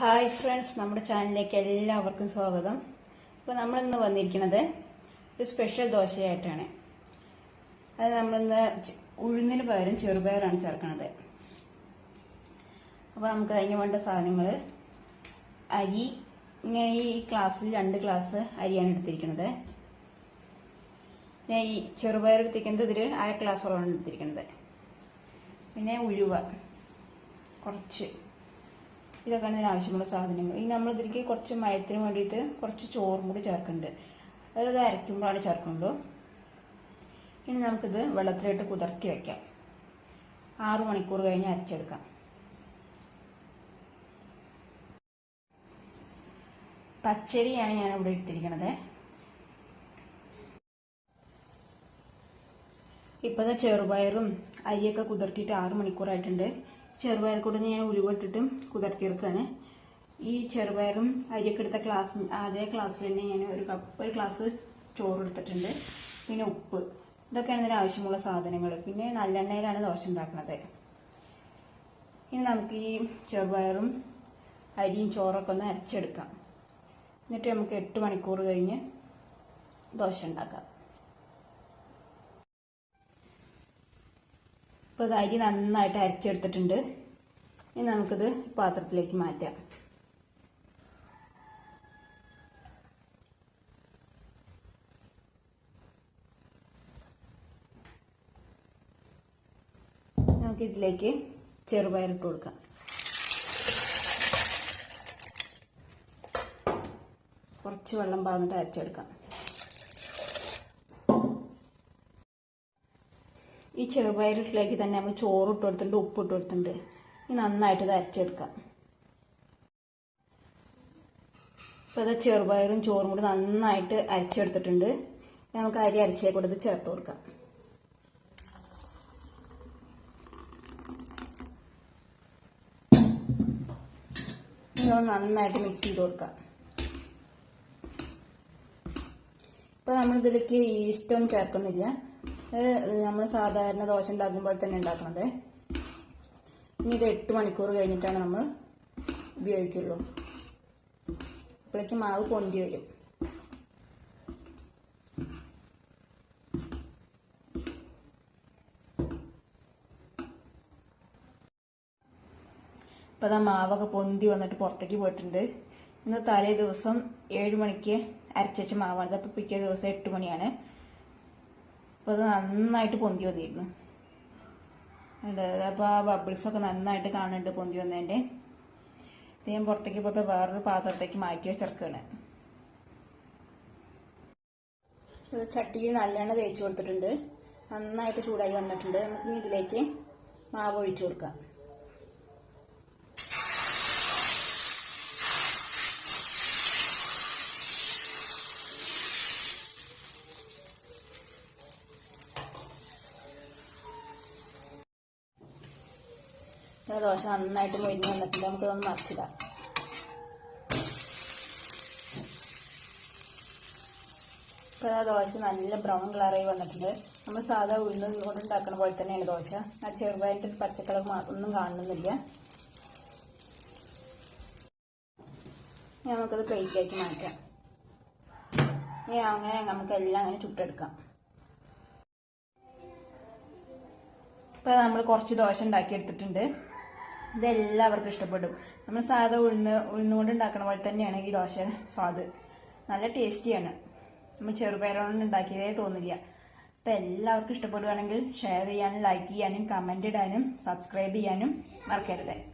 Hi friends നമ്മുടെ ചാനലിലേക്ക് എല്ലാവർക്കും സ്വാഗതം. ഇപ്പോൾ നമ്മളിന്ന് വന്നിരിക്കുന്നത് ഒരു സ്പെഷ്യൽ ദോശയായിട്ടാണ്. അത് നമ്മളിന്ന് ഉഴുന്നിന് പകരം ചെറുപയറാണ് ചേർക്കുന്നത്. അപ്പോൾ നമുക്ക് അതിന് വേണ്ട സാധനങ്ങൾ അരി ഇങ്ങനെ ഈ ഗ്ലാസ്സിൽ രണ്ട് ഗ്ലാസ് അരിയാണ് എടുത്തിരിക്കുന്നത്. പിന്നെ ഈ ചെറുപയർ എടുത്തിരിക്കുന്നത് ഇതിൽ അര ഗ്ലാസോളാണ് എടുത്തിരിക്കുന്നത്. പിന്നെ ഉഴുവ കുറച്ച് ഇതൊക്കെയാണ് ഇതിന് ആവശ്യമുള്ള സാധനങ്ങൾ. ഇനി നമ്മൾ ഇതിലേക്ക് കുറച്ച് മയത്തിന് വേണ്ടിയിട്ട് കുറച്ച് ചോറും കൂടി ചേർക്കുന്നുണ്ട്. അതായത് അരയ്ക്കുമ്പോഴാണ് ചേർക്കുന്നുള്ളൂ ഇനി നമുക്കിത് വെള്ളത്തിലിട്ട് കുതിർത്തി വയ്ക്കാം ആറു മണിക്കൂർ കഴിഞ്ഞ് അരച്ചെടുക്കാം. പച്ചരിയാണ് ഞാൻ ഇവിടെ എടുത്തിരിക്കുന്നത് ഇപ്പോഴത്തെ ചെറുപയറും അരിയൊക്കെ കുതിർത്തിയിട്ട് മണിക്കൂർ മണിക്കൂറായിട്ടുണ്ട്. ചെറുപയർ കൂടെ ഞാൻ ഉരുവിട്ടിട്ടും കുതിർത്തിയെടുക്കുകയാണ് ഈ ചെറുപയറും അരിയൊക്കെ എടുത്ത ക്ലാസ് അതേ ക്ലാസ്സിൽ തന്നെ ഞാൻ ഒരു കപ്പ് ഒരു ഗ്ലാസ് ചോറ് എടുത്തിട്ടുണ്ട് പിന്നെ ഉപ്പ്. ഇതൊക്കെയാണ് ഇതിന് ആവശ്യമുള്ള സാധനങ്ങൾ. പിന്നെ നല്ലെണ്ണയിലാണ് ദോശ ഉണ്ടാക്കുന്നത്. ഇനി നമുക്ക് ഈ ചെറുപയറും അരിയും ചോറൊക്കെ ഒന്ന് അരച്ചെടുക്കാം. എന്നിട്ട് നമുക്ക് എട്ട് മണിക്കൂർ കഴിഞ്ഞ് ദോശ ഉണ്ടാക്കാം. ഇപ്പോൾ ഇത് അരി നന്നായിട്ട് അരച്ചെടുത്തിട്ടുണ്ട്. ഇനി നമുക്കിത് പാത്രത്തിലേക്ക് മാറ്റാം. നമുക്ക് ഇതിലേക്ക് ചെറുപയർ ഇട്ട് കൊടുക്കാം. കുറച്ച് വെള്ളം പാർന്നിട്ട് അരച്ചെടുക്കാം. ഈ ചെറുപയറിട്ടിലേക്ക് തന്നെ നമ്മൾ ചോറ് ഇട്ട് കൊടുത്തിട്ടുണ്ട് ഉപ്പ് ഇട്ട് കൊടുത്തിട്ടുണ്ട്. ഇനി നന്നായിട്ട് അരച്ചെടുക്കാം. ഇപ്പോൾ ഇത് ചെറുപയറും ചോറും കൂടി നന്നായിട്ട് അരച്ചെടുത്തിട്ടുണ്ട്. നമുക്ക് അരി അരച്ചേ കൊടുത്ത് ചേർത്ത് കൊടുക്കാം. നന്നായിട്ട് മിക്സ് ചെയ്ത് കൊടുക്കാം. ഇപ്പൊ നമ്മളിതിലേക്ക് ഈസ്റ്റൊന്നും ചേർക്കുന്നില്ല. നമ്മൾ സാധാരണ ദോശ ഉണ്ടാക്കുമ്പോൾ തന്നെ ഉണ്ടാക്കണത്. ഇനി ഇത് എട്ട് മണിക്കൂർ കഴിഞ്ഞിട്ടാണ് നമ്മൾ ഉപയോഗിക്കുള്ളൂ. അപ്പോഴേക്ക് മാവ് പൊന്തി വരും. ഇപ്പൊ അതാ മാവൊക്കെ പൊന്തി വന്നിട്ട് പുറത്തേക്ക് പോയിട്ടുണ്ട്. ഇന്ന് തലേ ദിവസം ഏഴ് മണിക്ക് അരച്ചച്ച മാവാണ്. അപ്പൊ പിറ്റേ ദിവസം എട്ട് മണിയാണ്. അപ്പോൾ അത് നന്നായിട്ട് പൊന്തി വന്നിരുന്നു. അപ്പോൾ ആ ബബിൾസൊക്കെ നന്നായിട്ട് കാണുന്നുണ്ട് പൊന്തി വന്നതിന്റെ ഇത് ഞാൻ പുറത്തേക്ക് പോയപ്പോൾ വേറൊരു പാത്രത്തേക്ക് മാറ്റി വെച്ചിറക്കുകയാണ് ചട്ടിയിൽ നല്ലെണ്ണ തേച്ച് കൊടുത്തിട്ടുണ്ട്. നന്നായിട്ട് ചൂടായി വന്നിട്ടുണ്ട്. നമുക്ക് ഇതിലേക്ക് മാവ് ഒഴിച്ചു കൊടുക്കാം. ദോശ നന്നായിട്ട് മൊരിഞ്ഞ് വന്നിട്ടുണ്ട്. ഒന്ന് മറിച്ചിടാം. ഇപ്പോൾ ആ ദോശ നല്ല ബ്രൗൺ കളറായി വന്നിട്ടുണ്ട്. നമ്മൾ സാധാ ഉഴുന്ന് കൊണ്ട് ഉണ്ടാക്കുന്ന പോലെ തന്നെയാണ് ദോശ. ആ ചെറുതായിട്ട് ഒരു പച്ചക്കളർ ഒന്നും കാണുന്നില്ല. നമുക്കത് പ്ലേറ്റിലേക്ക് മാറ്റാം. ഇനി അങ്ങനെ നമുക്കെല്ലാം അങ്ങനെ ചുട്ടെടുക്കാം. ഇപ്പൊ നമ്മൾ കുറച്ച് ദോശ ഉണ്ടാക്കി എടുത്തിട്ടുണ്ട് ഇതെല്ലാവർക്കും ഇഷ്ടപ്പെടും. നമ്മൾ സാധാ ഉഴുന്ന് ഉഴുന്നുകൊണ്ട് ഉണ്ടാക്കുന്ന പോലെ തന്നെയാണ് ഈ ദോശ സ്വാദ്. നല്ല ടേസ്റ്റിയാണ്. നമ്മൾ ചെറുപയറുകൊണ്ട് ഉണ്ടാക്കിയതേ തോന്നില്ല. അപ്പം എല്ലാവർക്കും ഇഷ്ടപ്പെടുകയാണെങ്കിൽ ഷെയർ ചെയ്യാനും ലൈക്ക് ചെയ്യാനും കമന്റ് ഇടാനും സബ്സ്ക്രൈബ് ചെയ്യാനും മറക്കരുത്.